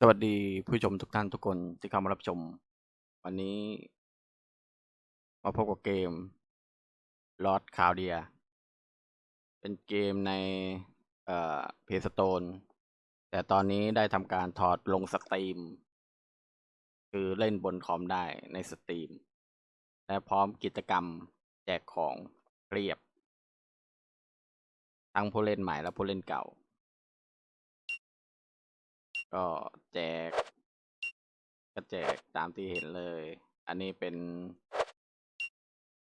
สวัสดีผู้ชมทุกท่านทุกคนที่เข้ามารับชม วันนี้ มาพบกับเกม Lost c a l d i a เป็นเกมในเอ่อเพสโตนแต่ตอนนี้ได้ทำการถอดลงสตรีม คือเล่นบนคอมได้ในสตรีม และพร้อมกิจกรรมแจกของเรียบ ทั้งผู้เล่นใหม่และผู้เล่นเก่า ก็แจก ก็แจกตามที่เห็นเลย อันนี้เป็น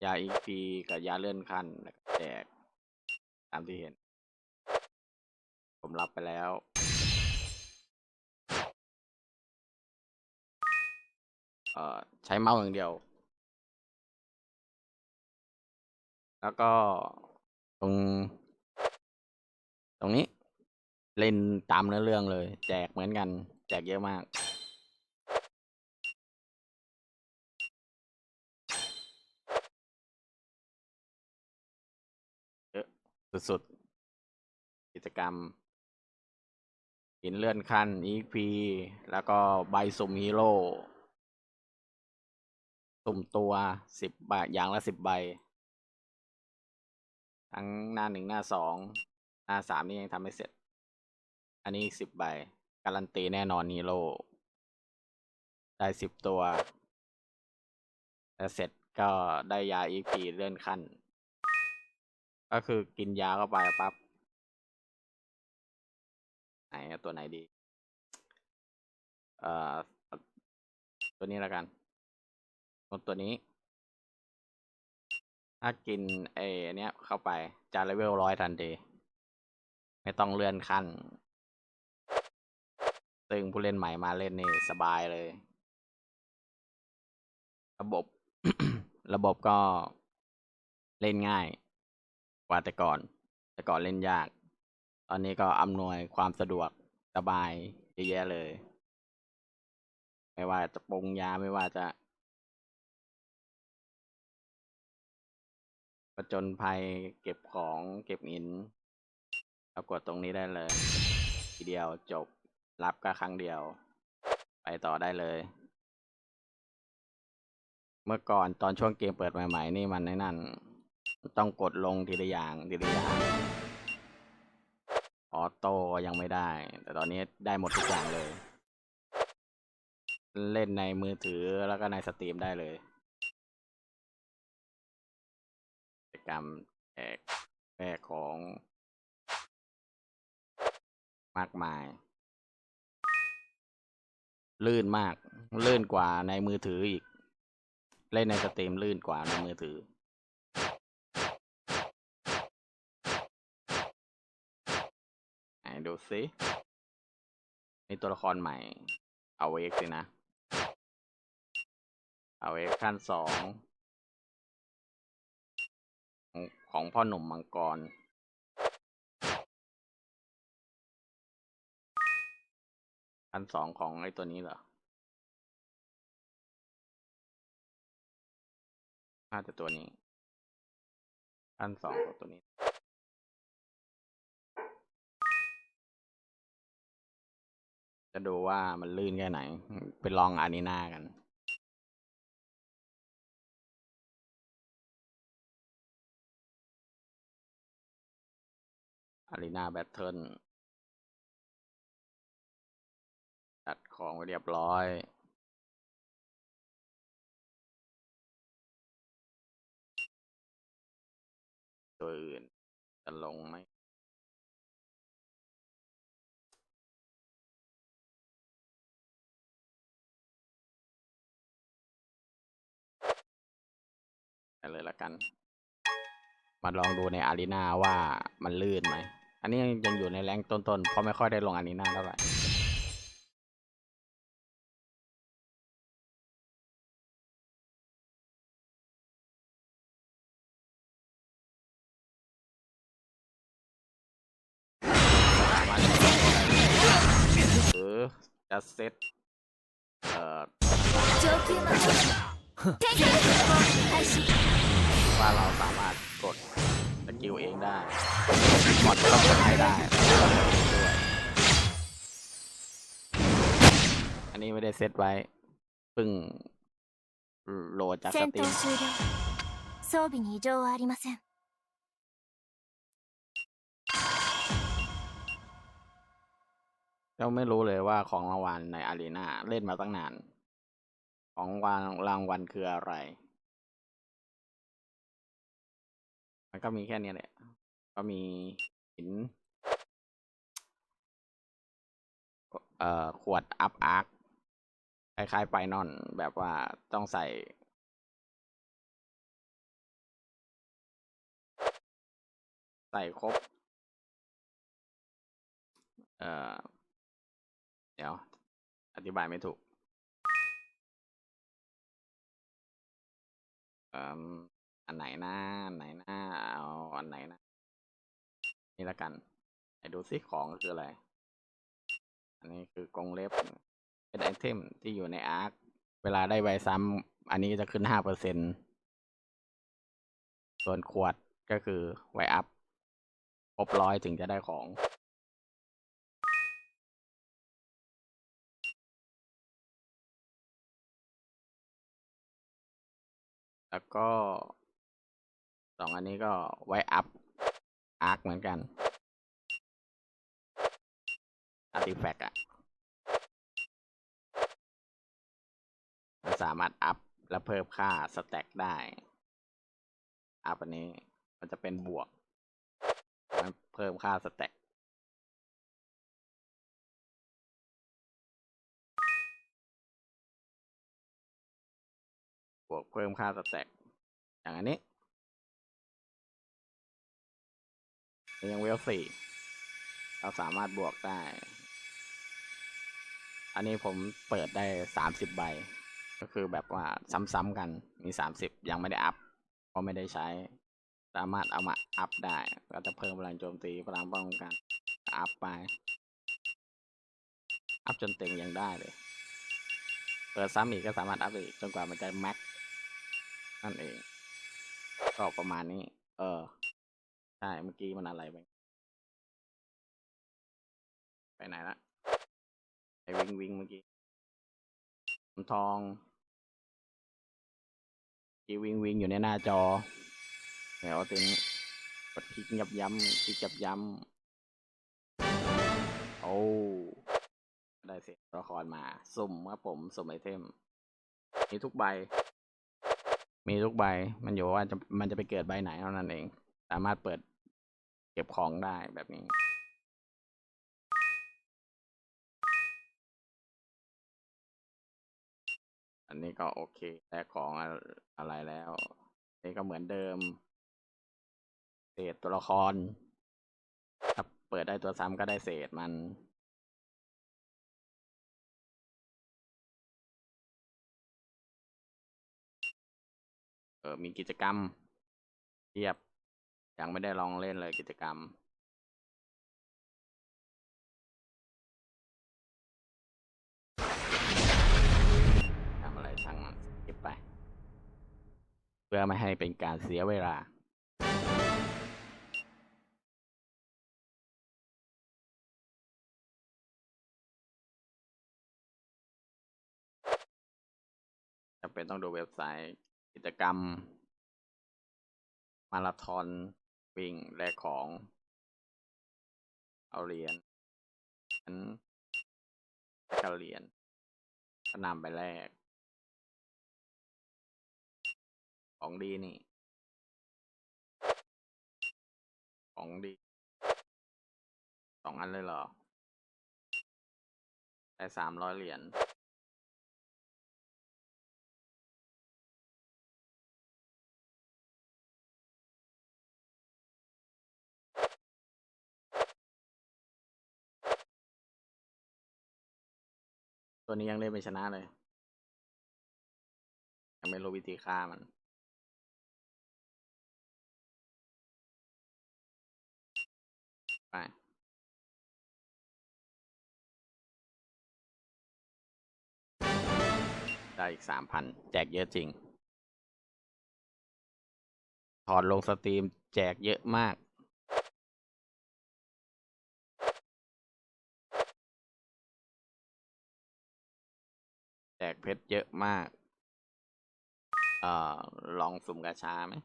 ยาอีพีกับยาเลื่อนขั้นแล้วก็แจก ตามที่เห็น ผมรับไปแล้วเอ่อใช้เมาส์อย่างเดียว แล้วก็ตรง ตรงนี้ เล่นตามเนื้อเรื่องเลย แจกเหมือนกัน แจกเยอะมาก เยอะสุดๆ กิจกรรม หินเลื่อนขั้น EP แล้วก็ใบสุ่มฮีโร่สุ่มตัวสิบใบอย่างละสิบใบ ทั้งหน้าหนึ่งหน้าสองหน้าสามนี่ยังทำไม่เสร็จ อันนี้สิบใบ การันตีแน่นอนฮีโร่ได้สิบตัวแล้วเสร็จก็ได้ยาอีพีเลื่อนขั้น ก็คือกินยาเข้าไปปั๊บไหนตัวไหนดี เอ่อ ตัวนี้แล้วกันตัวตัวนี้ ถ้ากินเอเนี้ยเข้าไปจะเลเวลร้อยทันทีไม่ต้องเลื่อนขั้น ซึ่งผู้เล่นใหม่มาเล่นนี่สบายเลย ระบบ ระบบก็เล่นง่าย กว่าแต่ก่อน แต่ก่อนเล่นยาก ตอนนี้ก็อำนวยความสะดวกสบายเยอะแยะเลย ไม่ว่าจะปงยาไม่ว่าจะประจนภัยเก็บของเก็บหินเรากดตรงนี้ได้เลย ทีเดียวจบ รับก็ครั้งเดียว ไปต่อได้เลย เมื่อก่อนตอนช่วงเกมเปิดใหม่ๆนี่มันในนั่น ต้องกดลงทีละอย่างทีละอย่างออโต้ยังไม่ได้ แต่ตอนนี้ได้หมดทุกอย่างเลย เล่นในมือถือแล้วก็ในสตรีมได้เลยกิจกรรมแจกแจกของ มากมาย ลื่นมาก ลื่นกว่าในมือถืออีก เล่นในสตรีมลื่นกว่าในมือถือ ไหนดูสินี่ตัวละครใหม่ เอาเวกสินะ เอาเวกขั้นสองของ ของพ่อหนุ่มมังกร ขั้นสองของไอ้ตัวนี้เหรอน่าจะตัวนี้ขั้นสองของตัวนี้จะดูว่ามันลื่นแค่ไหน ไปลองอานีนากัน อารีนาแบทเทิล ของไว้เรียบร้อยตัวอื่นจะลงไหมไปเลยละกัน มาลองดูในอารีนาว่ามันลื่นไหม อันนี้ยังอยู่ในแรงต้นๆ เพราะไม่ค่อยได้ลงอารีนาเท่าไหร่ asset เอ่ว่าเราสามารถกดสกิลเองได้หมดต้องใช้ได้ด้วยอันนี้ไม่ได้เซตไว้เพิ่งโหลดจากสตรี ก็ไม่รู้เลยว่าของรางวัลในอารีนาเล่นมาตั้งนาน ของรางรางวัลคืออะไร มันก็มีแค่นี้แหละ ก็มีหิน เอ่อ ขวดอัพอาร์คคล้ายๆไปนอนแบบว่าต้องใส่ใส่ครบ เอ่อ เดี๋ยว อธิบายไม่ถูกเอ่ออันไหนนะอันไหนนะเอาอันไหนนะนี่ละกันไหนดูซิของคืออะไร อันนี้คือกรงเล็บ เป็นไอเทมที่อยู่ในอาร์คเวลาได้ใบซ้ำอันนี้จะขึ้นห้าเปอร์เซ็นส่วนขวดก็คือไวอัพครบร้อยถึงจะได้ของ แล้วก็สองอันนี้ก็ไว้อัพอาร์คเหมือนกันอาร์ติแฟกต์อะมันสามารถอัพและเพิ่มค่าสแต็กได้ อัพอันนี้มันจะเป็นบวก มันเพิ่มค่าสแต็ก วกเพิ่มค่าสแต็กอย่างอันนี้ยังเวลสี่เราสามารถบวกได้ อันนี้ผมเปิดได้สามสิบใบ ก็คือแบบว่าซ้ำๆกันมีสามสิบยังไม่ได้อัพเพราะไม่ได้ใช้ สามารถเอามาอัพได้ก็จะเพิ่มพลังโจมตีพลังป้องกันอัพไป อัพจนเต็มยังได้เลย เปิดซ้ำอีกก็สามารถอัพอีกจนกว่ามันจะแม็ก นั่นเอง ก็ประมาณนี้ เออ ใช่ เมื่อกี้มันอะไรไป ไปไหนละไปวิ่งวิ่งเมื่อกี้ผมทองกีวิ่งวิ่งอยู่ในหน้าจอเดี๋ยวตึงกดคลิกยับย้ำคลิกยับย้ำโอ้ ได้เสร็จตัวละครมา สุ่มครับผม สุ่มไอเทม มีทุกใบ มีทุกใบ มันอยู่ว่าจะมันจะไปเกิดใบไหนเท่านั้นเอง สามารถเปิดเก็บของได้แบบนี้ อันนี้ก็โอเคแต่ของอะไรแล้ว นี่ก็เหมือนเดิมเศษตัวละครถ้าเปิดได้ตัวซ้ำก็ได้เศษมัน ออมีกิจกรรมเทียบ ยังไม่ได้ลองเล่นเลยกิจกรรม ทำอะไรช่างมันเก็บไป เพื่อไม่ให้เป็นการเสียเวลาจะเป็นต้องดูเว็บไซต์ กิจกรรม มาราธอนวิ่งแลกของ เอาเหรียญฉันแล้วก็เหรียญก็นำไปแลกของดีนี่ ของดีสองอันเลยเหรอได้สามร้อยเหรียญ ตัวนี้ยังเล่นไม่ชนะเลย ยังไม่รู้วิธีฆ่ามัน ไปได้อีกสามพันแจกเยอะจริง ถอดลงสตรีมแจกเยอะมาก กเพชรเยอะมาก เอ่อ ลองสุ่มกาชาไหม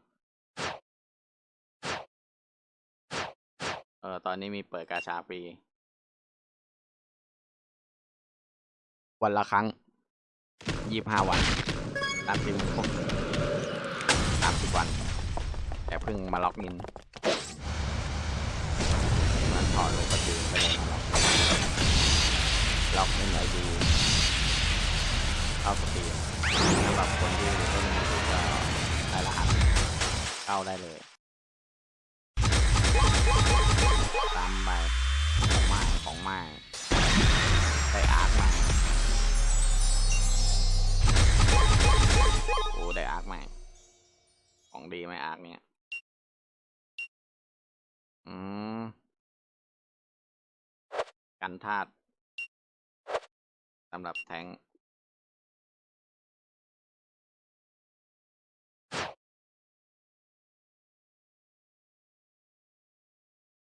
เออ ตอนนี้มีเปิดกาชาฟรี วันละครั้ง ยี่ห้าวันตามที่มันครบสามสิบวัน แต่เพิ่งมาล็อกอินมันถอดลงประตูไปเลยล็อกล็อกอินดี เข้าสตรีมสำหรับคนที่เล่นมือถือก็ได้รหัสเข้าได้เลยตามไปของไม้ของไม้ได้อาร์คมาโอ้ได้อาร์คใหม่ของดีไหมอาร์คเนี่ยอืมกันธาตุสำหรับแทง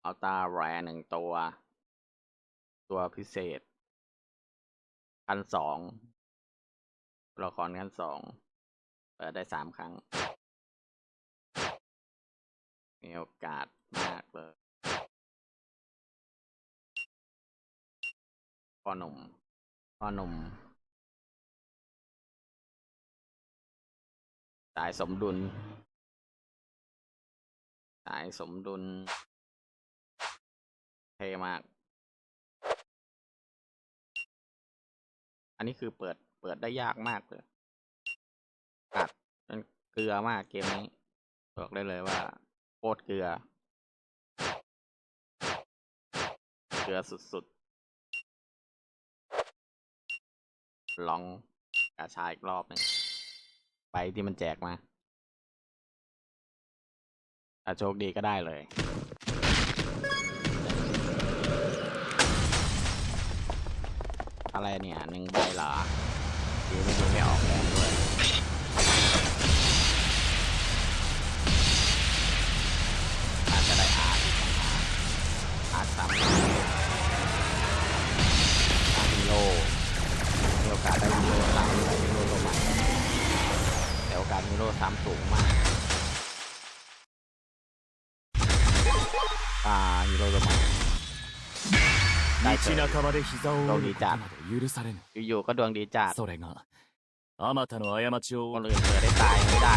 ค์อัลตาแรหนึ่งตัว ตัวพิเศษขั้นสองตัวละครขั้นสองเปิดได้สามครั้ง มีโอกาสมากเลยพ่อหนุ่มพ่อหนุ่มสายสมดุล สายสมดุล ท่มาก อันนี้คือเปิดเปิดได้ยากมากเลยกัดเป็นเกลือมากเกมนี้บอกได้เลยว่าโคตรเกลือ เกลือสุดๆลองกาชาอีกรอบหนึ่งไปที่มันแจกมาถ้าโชคดีก็ได้เลย อะไรเนี่ยหนึ่งใบเหรอดีไม่ดูไม่ออกเลยายเฉยดวงดีจัดอยู่ๆก็ดวงดีจัดคนอื่นเปิดได้ตายไม่ได้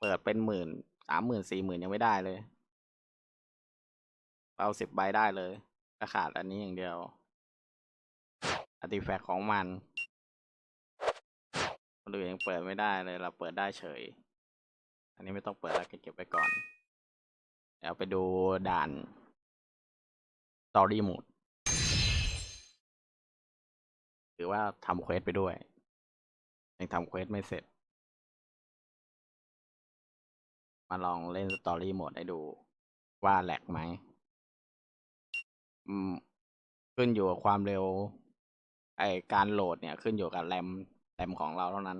เปิดเป็นหมื่นสามหมื่นสี่หมื่นยังไม่ได้เลย เอาสิบใบได้เลยแต่ขาดอันนี้อย่างเดียวอติแฟกของมันคนอื่นยังเปิดไม่ได้เลยเราเปิดได้เฉย อันนี้ไม่ต้องเปิดแล้วเก็บไว้ก่อน เดี๋ยวไปดูด่าน ตอรี่โหมดถือว่าทำเควสไปด้วยยังทำเควสไม่เสร็จ มาลองเล่นสตอรี่โหมดให้ดูว่าแหลกไหมอืมขึ้นอยู่กับความเร็ว ไอการโหลดเนี่ยขึ้นอยู่กับแรมแรมของเราเท่านั้น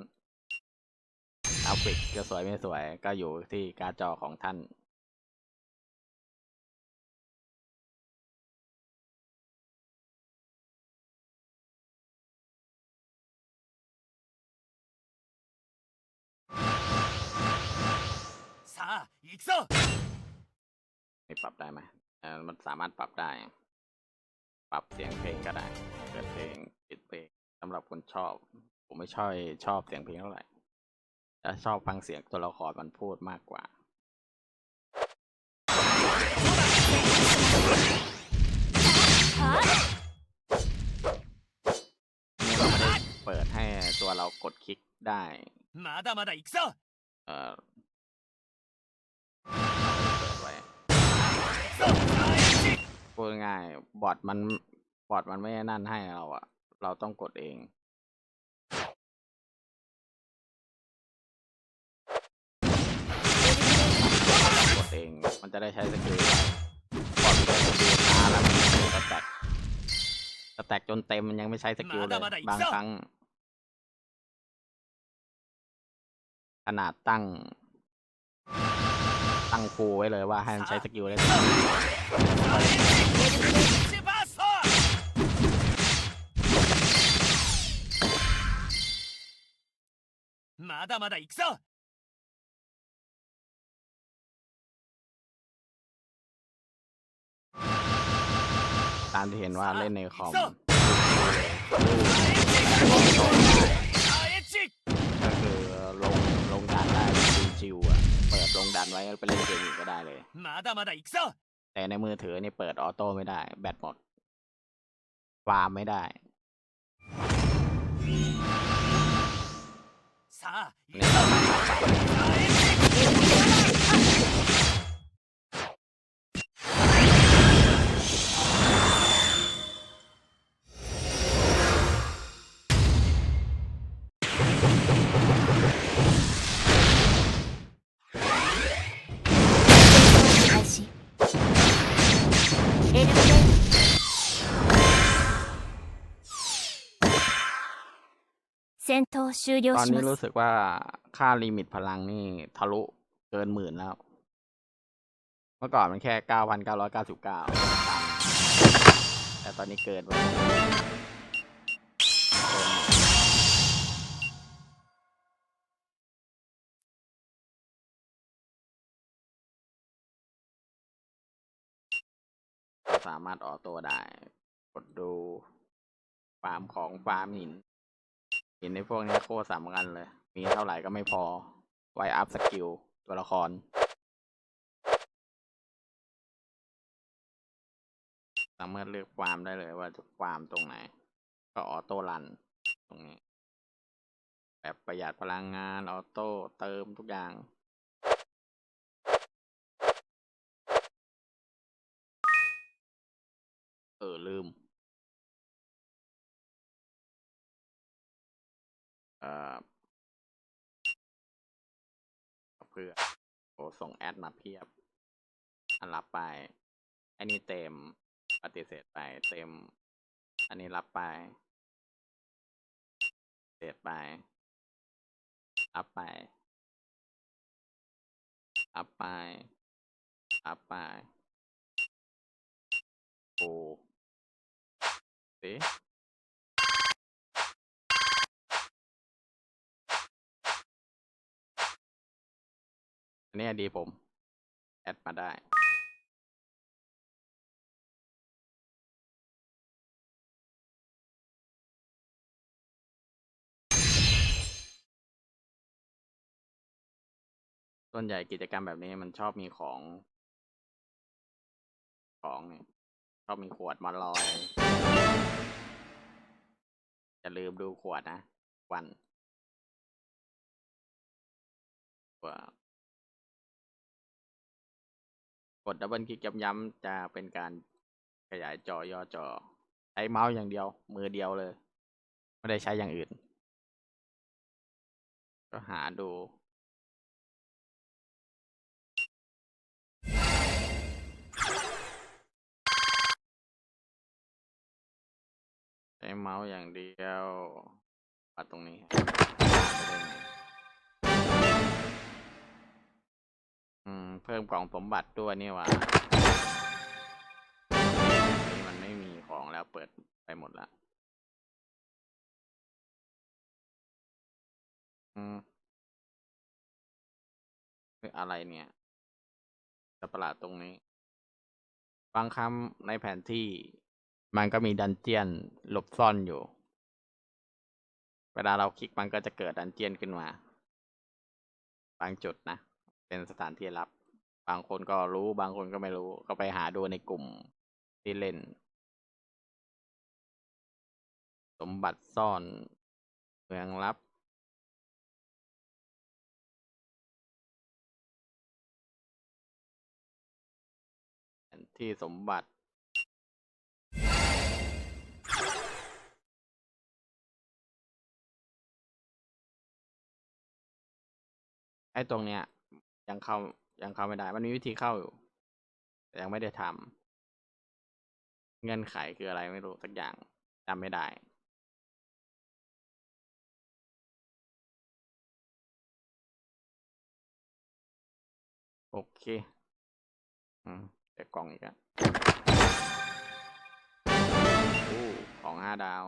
กราฟิกจะสวยไม่สวยก็อยู่ที่การ์ดจอของท่าน さあ行くぞ ไม่ปรับได้ไหมเออมันสามารถปรับได้ ปรับเสียงเพลงก็ได้เปิดเพลงปิดเพลงสำหรับคนชอบ ผมไม่ชอบชอบเสียงเพลงเท่าไหร่แต่ชอบฟังเสียงตัวละครมันพูดมากกว่า は นี่เราไม่ได้เปิดให้ตัวเรากดคลิกได้ まだまだ行くぞ เออเปิดไว้ พูดง่ายๆบอทมันบอทมันไม่นั่นให้เราอะเราต้องกดเอง กดเอง มันจะได้ใช้สกิลบอทมันจะสกิลช้าแล้วมันไม่สแต็กสแต็กจนเต็มมันยังไม่ใช้สกิลเลย บางครั้ง ขนาดตั้ง ตั้งฟูไว้เลยว่าให้มันใช้สกิลได้まだまだ行くぞตามที่เห็นว่าเล่นในคอมก็คื ไว้ก็ไปเล่นเกมอื่นก็ได้เลย มาดามาดาอีกซะแต่ในมือถือนี่เปิดออโต้ไม่ได้ แบตหมดฟาร์มไม่ได้ 戦闘終了 ตอน し นี้ ま รู้ す สึกว่าค่าลิมิตพลังนี่ทะลุเกินหมื่นแล้ว เมื่อก่อนมันแค่เก้าพันเก้าร้อยเก้าสิบเก้าแต่ตอนนี้เกินไปสามารถออโต้ได้ กดดู ฟาร์มของฟาร์มหิน หินในพวกนี้โคตรสำคัญเลย มีเท่าไหร่ก็ไม่พอ ไว้อัพสกิลตัวละคร สามารถเลือกฟามได้เลยว่าจะฟามตรงไหน ก็ออโต้รันตรงนี้ แบบประหยัดพลังงาน ออโต้เติมทุกอย่างเออลืม เพื่อโอส่งแอดมาเพียบ อันรับไป อันนี้เต็มปฏิเสธไป เต็ม อันนี้รับไปเสธไปรับไปรับไปรับไปโอ้สิ อันนี้ดีผม แอดมาได้ ส่วนใหญ่กิจกรรมแบบนี้มันชอบมีของ ของเนี่ยชอบมีขวดมาลอย อย่าลืมดูขวดนะ วันว่า กดดับเบิลคลิกย้ำๆจะเป็นการขยายจอย่อจอใช้เมาส์อย่างเดียว มือเดียวเลย ไม่ได้ใช้อย่างอื่น ก็หาดูใช้เมาส์อย่างเดียวปัดตรงนี้ อืม เพิ่มกล่องสมบัติด้วยนี่หว่านี่มันไม่มีของแล้วเปิดไปหมดละ อืมเฮ้ยอะไรเนี่ยจะประหลาดตรงนี้ บางคำในแผนที่ มันก็มีดันเจียนหลบซ่อนอยู่ เวลาเราคลิกมันก็จะเกิดดันเจียนขึ้นมา บางจุดนะ เป็นสถานที่ลับ บางคนก็รู้บางคนก็ไม่รู้ ก็ไปหาดูในกลุ่มที่เล่น สมบัติซ่อนเมืองลับ ที่สมบัติไอ้ตรงเนี้ย ยังเข้ายังเข้าไม่ได้ มันมีวิธีเข้าอยู่ แต่ยังไม่ได้ทำเงื่อนไขคืออะไรไม่รู้สักอย่างจำไม่ได้ โอเคอืมแต่กล่องอีกอะโอ้ของห้าดาว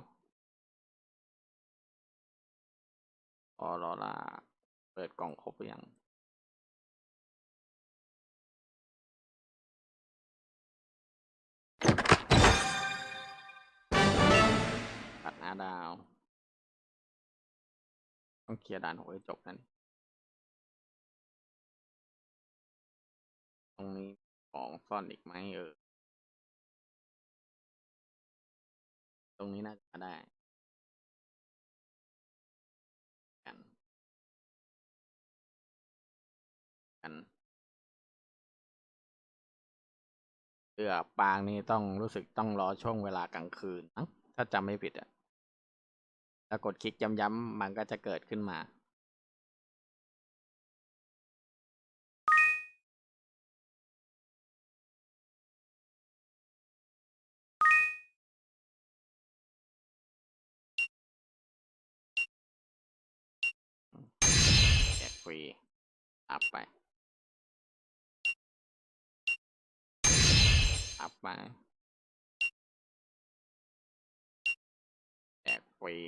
ขอรอล่าเปิดกล่องครบหรือยัง ดาว ต้องเคลียร์ด่านหกให้จบนั่นตรงนี้ของซ่อนอีกไหมเออ ตรงนี้น่าจะได้กันกันเอือปางนี่ต้องรู้สึกต้องรอช่วงเวลากลางคืน ถ้าจำไม่ผิดอะ ถ้ากดคลิกย้ำๆมันก็จะเกิดขึ้นมาฟรีอัพไป อัพไป แจกฟรี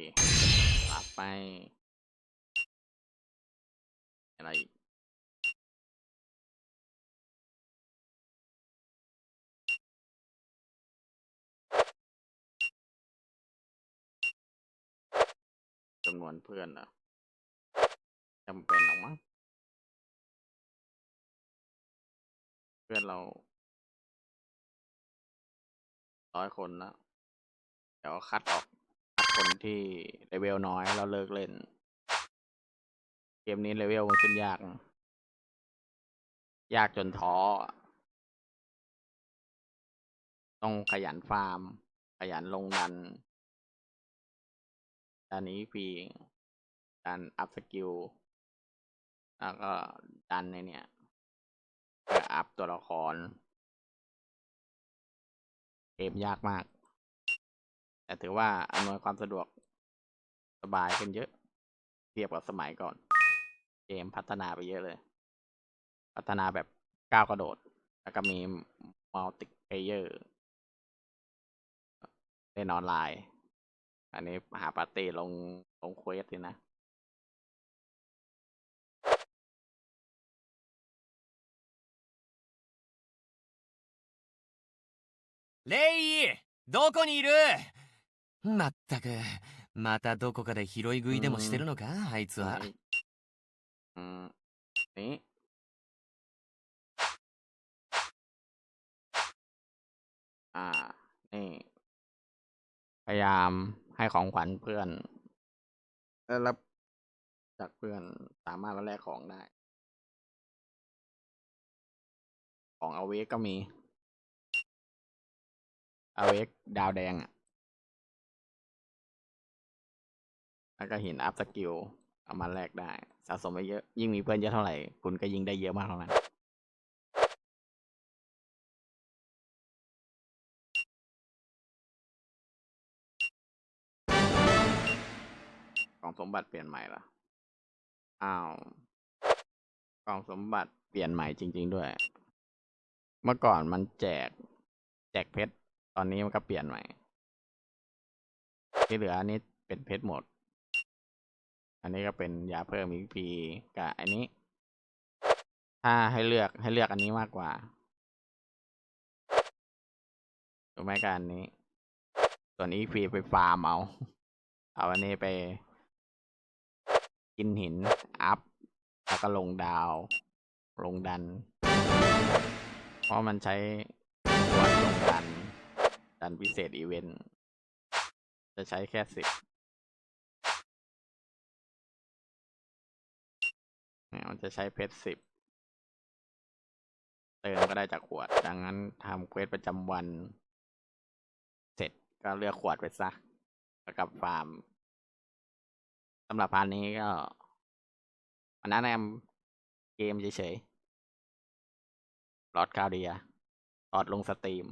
อัพไป อะไรจำนวนเพื่อนเหรอจำเป็นหรอมั้งเพื่อนเราร้อยคนแล้วเดี๋ยวคัดออก คนที่เลเวลน้อยแล้วเลิกเล่น เกมนี้เลเวลมันขึ้นยาก ยากจนท้อ ต้องขยันฟาร์ม ขยันลงดันดันนี้พีดันอัพสกิลแล้วก็ดันในเนี่ยเพื่ออัพตัวละคร เกมยากมาก แต่ถือว่าอำนวยความสะดวกสบายขึ้นเยอะ เทียบกับสมัยก่อน เกมพัฒนาไปเยอะเลย พัฒนาแบบก้าวกระโดด แล้วก็มีมัลติเพเยอร์เล่นออนไลน์ อันนี้หาปาร์ตี้ลงลงเควสสินะ レイどこにいる まったくまたどこかで拾い食いでもしてるのかあいつは อืมนี้อ่า นี่ พยายามให้ของขวัญเพื่อนแล้วรับจากเพื่อนสามารถมาแลกของได้ ของเอาเวกก็มี เอาเวกดาวแดงอ่ะ แล้วก็หินอัพสกิลเอามาแลกได้ สะสมไปเยอะ ยิ่งมีเพื่อนเยอะเท่าไหร่ คุณก็ยิ่งได้เยอะมากเท่านั้นกองสมบัติเปลี่ยนใหม่ละอ้าวกล่องสมบัติเปลี่ยนใหม่จริง ๆด้วย เมื่อก่อนมันแจก แจกเพชร ตอนนี้มันก็เปลี่ยนใหม่ ที่เหลืออันนี้เป็นเพชรหมด อันนี้ก็เป็นยาเพิ่มอีกพีกับอันนี้ ถ้าให้เลือกให้เลือกอันนี้มากกว่าถูกไหมกันอันนี้ ส่วนอีพีไปฟาร์มเอา เอาอันนี้ไป กินหิน อัพ แล้วก็ลงดาว ลงดัน เพราะมันใช้วันลงดัน ดันพิเศษอีเวนต์ จะใช้แค่สิบ มันจะใช้เพชรสิบเติมก็ได้จากขวด ดังนั้นทำเควสประจำวัน เสร็จก็เลือกขวดไปซะแล้วกับฟาร์มสำหรับพานนี้ก็มันแนะนำเกมเฉยๆลอดคาวเดียลอดลงสตรีม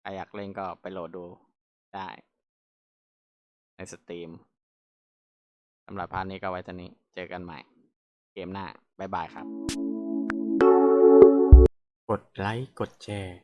ใครอยากเล่นก็ไปโหลดดูได้ ในสตรีมสำหรับพานนี้ก็ไว้เท่นี้ เจอกันใหม่ เกมหน้า บ๊ายบายครับ กดไลค์ กดแชร์